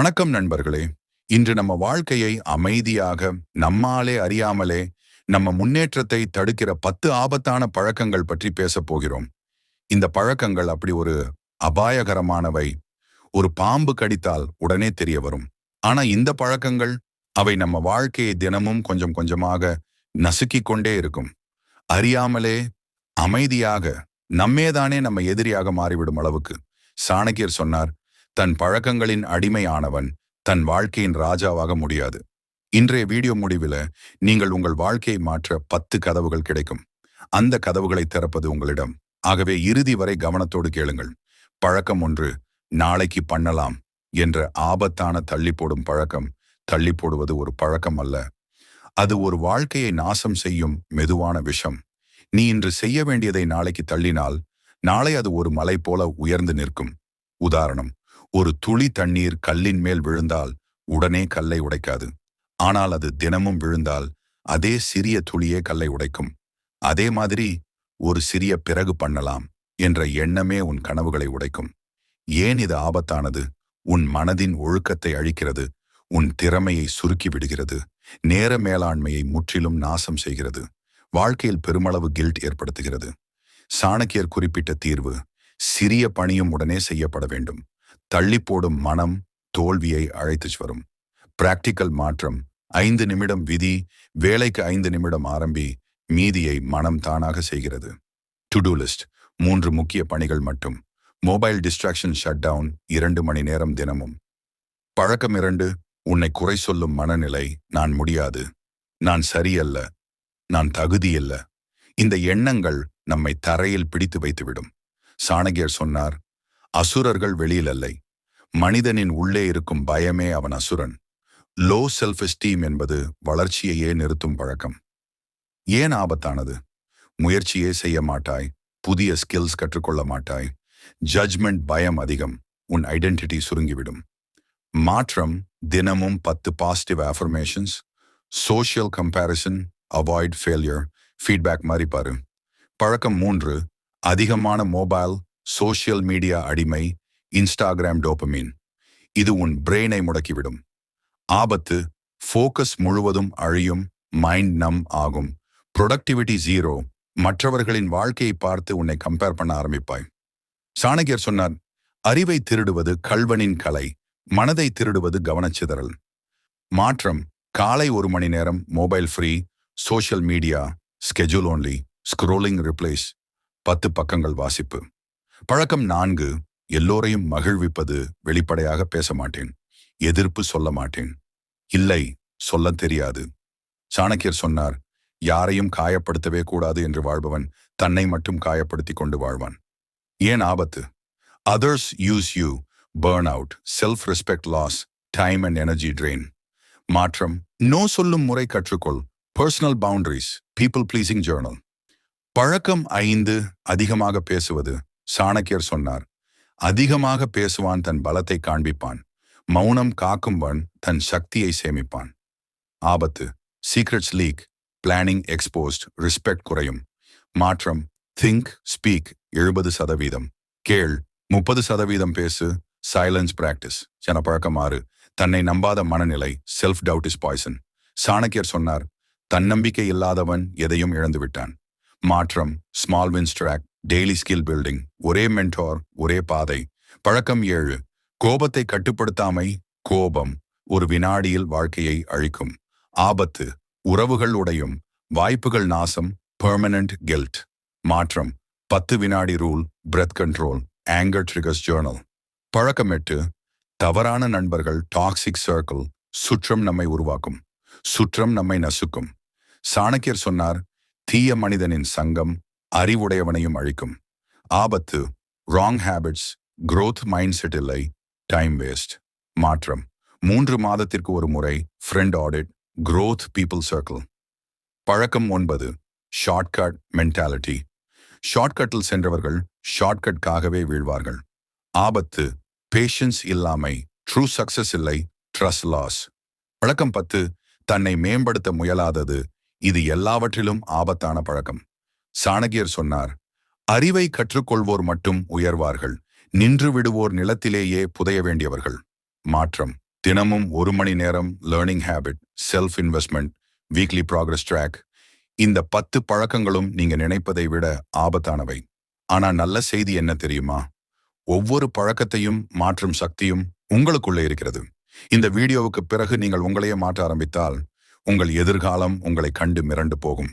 வணக்கம் நண்பர்களே. இன்று நம்ம வாழ்க்கையை அமைதியாக நம்மாலே அறியாமலே நம்ம முன்னேற்றத்தை தடுக்கிற பத்து ஆபத்தான பழக்கங்கள் பற்றி பேசப் போகிறோம். இந்த பழக்கங்கள் அப்படி ஒரு அபாயகரமானவை. ஒரு பாம்பு கடித்தால் உடனே தெரிய வரும். ஆனா இந்த பழக்கங்கள் அவை நம்ம வாழ்க்கையை தினமும் கொஞ்சம் கொஞ்சமாக நசுக்கிக் கொண்டே இருக்கும். அறியாமலே அமைதியாக நம்மேதானே நம்ம எதிரியாக மாறிவிடும் அளவுக்கு. சாணக்கியர் சொன்னார் தன் பழக்கங்களின் அடிமையானவன் தன் வாழ்க்கையின் ராஜாவாக முடியாது. இன்றைய வீடியோ முடிவில் நீங்கள் உங்கள் வாழ்க்கையை மாற்ற பத்து கதவுகள் கிடைக்கும். அந்த கதவுகளை திறப்பது உங்களிடம். ஆகவே இறுதி வரை கவனத்தோடு கேளுங்கள். பழக்கம் ஒன்று நாளைக்கு பண்ணலாம் என்ற ஆபத்தான தள்ளி போடும் பழக்கம் தள்ளி போடுவது ஒரு பழக்கம் அல்ல. அது ஒரு வாழ்க்கையை நாசம் செய்யும் மெதுவான விஷம். நீ இன்று செய்ய வேண்டியதை நாளைக்கு தள்ளினால் நாளை அது ஒரு மலை போல உயர்ந்து நிற்கும். உதாரணம் ஒரு துளி தண்ணீர் கல்லின் மேல் விழுந்தால் உடனே கல்லை உடைக்காது. ஆனால் அது தினமும் விழுந்தால் அதே சிறிய துளியே கல்லை உடைக்கும். அதே மாதிரி ஒரு சிறிய பிறகு பண்ணலாம் என்ற எண்ணமே உன் கனவுகளை உடைக்கும். ஏன் இது ஆபத்தானது? உன் மனதின் ஒழுக்கத்தை அழிக்கிறது. உன் திறமையை சுருக்கி விடுகிறது. நேர மேலாண்மையை முற்றிலும் நாசம் செய்கிறது. வாழ்க்கையில் பெருமளவு கில்ட் ஏற்படுத்துகிறது. சாணக்கியர் குறிப்பிட்ட தீர்வு சிறிய பணியும் உடனே செய்யப்பட வேண்டும். தள்ளி போடும் மனம் தோல்வியை அழைத்துச் வரும். பிராக்டிக்கல் மாற்றம். ஐந்து நிமிடம் விதி வேலைக்கு ஐந்து நிமிடம் ஆரம்பி மீதியை மனம் தானாக செய்கிறது. டு லிஸ்ட் மூன்று முக்கிய பணிகள் மட்டும். மொபைல் டிஸ்ட்ராக்ஷன் ஷட் டவுன் இரண்டு மணி நேரம் தினமும். பழக்கம் இரண்டு உன்னை குறை சொல்லும் மனநிலை நான் முடியாது. நான் சரியல்ல. நான் தகுதியல்ல. இந்த எண்ணங்கள் நம்மை தரையில் பிடித்து வைத்துவிடும். சாணகியர் சொன்னார் அசுரர்கள் வெளியில் அல்லை மனிதனின் உள்ளே இருக்கும் பயமே அவன் அசுரன். லோ செல்ஃப் எஸ்டீம் என்பது வளர்ச்சியையே நிறுத்தும் பழக்கம். ஏன் ஆபத்தானது? முயற்சியே செய்ய மாட்டாய். புதிய ஸ்கில்ஸ் கற்றுக்கொள்ள மாட்டாய். ஜட்ஜ்மெண்ட் பயம் அதிகம். உன் ஐடென்டிட்டி சுருங்கிவிடும். மாற்றம் தினமும் பத்து positive affirmations social comparison avoid failure feedback மாதிரி பாரு. பழக்கம் மூன்று அதிகமான மொபைல் சோஷியல் மீடியா அடிமை இன்ஸ்டாகிராம் டோபமீன். இது உன் பிரெயினை முடக்கிவிடும். ஆபத்து ஃபோக்கஸ் முழுவதும் அழியும் மைண்ட் நம் ஆகும். Productivity zero. மற்றவர்களின் வாழ்க்கையை பார்த்து உன்னை கம்பேர் பண்ண ஆரம்பிப்பாய். சாணகியர் சொன்னார் அறிவை திருடுவது கல்வனின் கலை மனதை திருடுவது கவனச்சிதறல். மாற்றம் காலை ஒரு மணி நேரம் mobile free social media schedule only scrolling replace பத்து பக்கங்கள் வாசிப்பு. பழக்கம் நான்கு. எல்லோரையும் மகிழ்விப்பது வெளிப்படையாக பேச மாட்டேன். எதிர்ப்பு சொல்ல மாட்டேன். இல்லை சொல்ல தெரியாது. சாணக்கியர் சொன்னார் யாரையும் காயப்படுத்தவே கூடாது என்று வாழ்பவன் தன்னை மட்டும் காயப்படுத்தி கொண்டு வாழ்வான். ஏன் ஆபத்து? Others use you burn out self respect loss time and energy drain மாற்றம் நோ சொல்லும் முறை கற்றுக்கொள் personal boundaries people pleasing journal பழக்கம் ஐந்து அதிகமாக பேசுவது சாணக்கியர் சொன்னார் அதிகமாக பேசுவான் தன் பலத்தை காண்பிப்பான் மௌனம் காக்கும்பன் தன் சக்தியை சேமிப்பான். ஆபத்து secrets leak planning exposed respect குறையும் மாற்றம் திங்க் ஸ்பீக் எழுபது சதவீதம் கேள் முப்பது சதவீதம் பேசு சைலன்ஸ் பிராக்டிஸ் என பழக்கமாறு தன்னை நம்பாத மனநிலை செல்ஃப் டவுட் இஸ் பாய்சன் சாணக்கியர் சொன்னார் தன்னம்பிக்கை இல்லாதவன் எதையும் இழந்துவிட்டான். மாற்றம் small wins track daily skill building ஒரே மென்டோர் ஒரே பாதை. பழக்கம் ஏழு. கோபத்தை கட்டுப்படுத்தாமை கோபம். ஒரு வினாடியில் வாழ்க்கையை அழிக்கும். ஆபத்து. உறவுகள் உடையும். வாய்ப்புகள் நாசம். பெர்மனன்ட் கில்ட் மாற்றம். பத்து வினாடி rule breath control anger triggers journal பழக்கம் எட்டு. தவறான நண்பர்கள் டாக்ஸிக் சர்க்கிள் சுற்றம் நம்மை உருவாக்கும். சுற்றம் நம்மை நசுக்கும். சாணக்கியர் சொன்னார் தீய மனிதனின் சங்கம் அறிவுடையவனையும் அழிக்கும். ஆபத்து wrong habits growth mindset இல்லை டைம் வேஸ்ட் மாற்றம். மூன்று மாதத்திற்கு ஒரு முறை friend audit growth people circle பழக்கம் ஒன்பது ஷார்ட்கட் மென்டாலிட்டி ஷார்ட்கட்டில் சென்றவர்கள் ஷார்ட்கட்காகவே வீழ்வார்கள். ஆபத்து பேஷன்ஸ் இல்லாமை ட்ரூ சக்சஸ் இல்லை ட்ரஸ்ட் லாஸ் பழக்கம் பத்து தன்னை மேம்படுத்த முயலாதது இது எல்லாவற்றிலும் ஆபத்தான பழக்கம். சாணகியர் சொன்னார் அறிவை கற்றுக்கொள்வோர் மட்டும் உயர்வார்கள் நின்று விடுவோர் நிலத்திலேயே புதைய வேண்டியவர்கள். மாற்றம் தினமும் ஒரு மணி நேரம் learning habit self investment weekly progress track இந்த பத்து பழக்கங்களும் நீங்க நினைப்பதை விட ஆபத்தானவை. ஆனா நல்ல செய்தி என்ன தெரியுமா? ஒவ்வொரு பழக்கத்தையும் மாற்றும் சக்தியும் உங்களுக்குள்ளே இருக்கிறது. இந்த வீடியோவுக்கு பிறகு நீங்கள் உங்களையே மாற்ற ஆரம்பித்தால் உங்கள் எதிர்காலம் உங்களை கண்டு மிரண்டு போகும்.